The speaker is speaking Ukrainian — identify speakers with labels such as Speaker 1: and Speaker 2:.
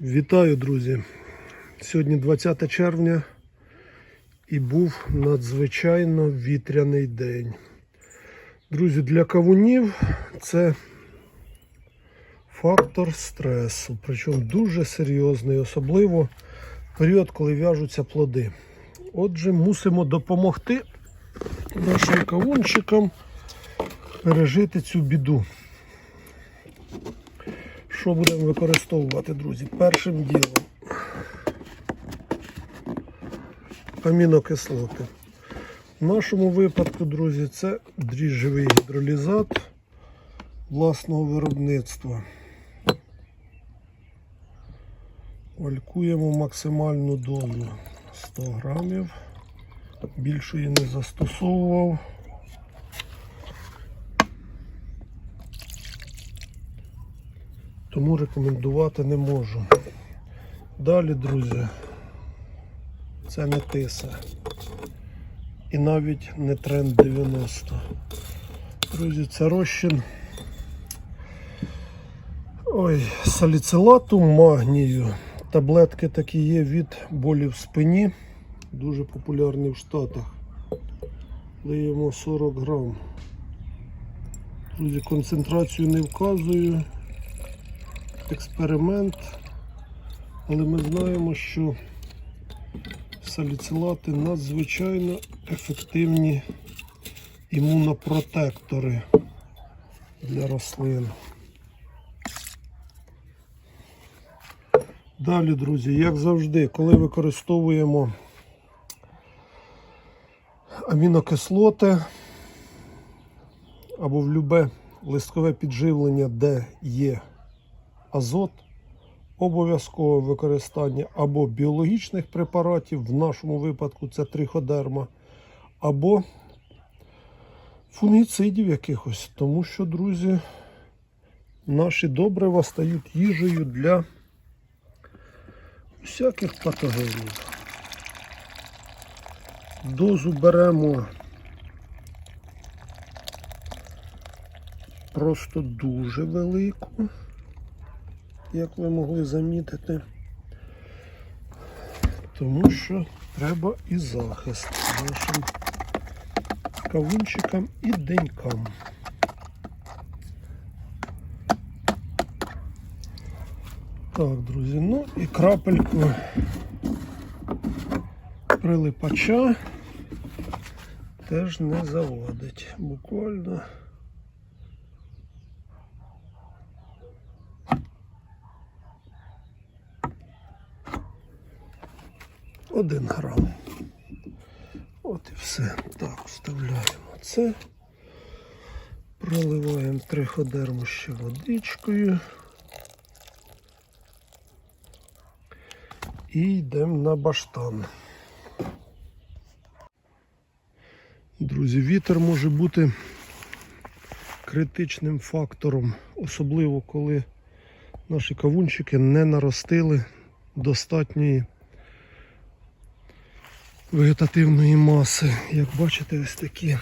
Speaker 1: Вітаю, друзі! Сьогодні 20 червня і був надзвичайно вітряний день. Друзі, для кавунів це фактор стресу, причому дуже серйозний, особливо в період, коли в'яжуться плоди. Отже, мусимо допомогти нашим кавунчикам пережити цю біду. Що будемо використовувати, друзі? Першим ділом амінокислоти. В нашому випадку, друзі, це дріжджовий гідролізат власного виробництва. Валькуємо максимальну дозу 100 грамів. Більшої не застосовував. Тому рекомендувати не можу. Далі, друзі, це не тиса. І навіть не тренд 90. Друзі, це розчин ой, саліцилату магнію. Таблетки такі є від болі в спині. Дуже популярні в Штатах. Лиємо 40 грам. Друзі, концентрацію не вказую експеримент, але ми знаємо, що саліцилати надзвичайно ефективні імунопротектори для рослин. Далі, друзі, як завжди, коли використовуємо амінокислоти або в любе листкове підживлення, де є азот, обов'язкове використання або біологічних препаратів, в нашому випадку це триходерма, або фунгіцидів якихось. Тому що, друзі, наші добрива стають їжею для всяких патогенів. Дозу беремо просто дуже велику як ви могли замітити, тому що треба і захист нашим кавунчикам і денькам. Так, друзі, ну і крапельку прилипача теж не заводить. Буквально. Один грам. От і все. Так, вставляємо це. Проливаємо триходерму ще водичкою. І йдемо на баштан. Друзі, вітер може бути критичним фактором, особливо коли наші кавунчики не наростили достатньої вегетативної маси. Як бачите, ось такі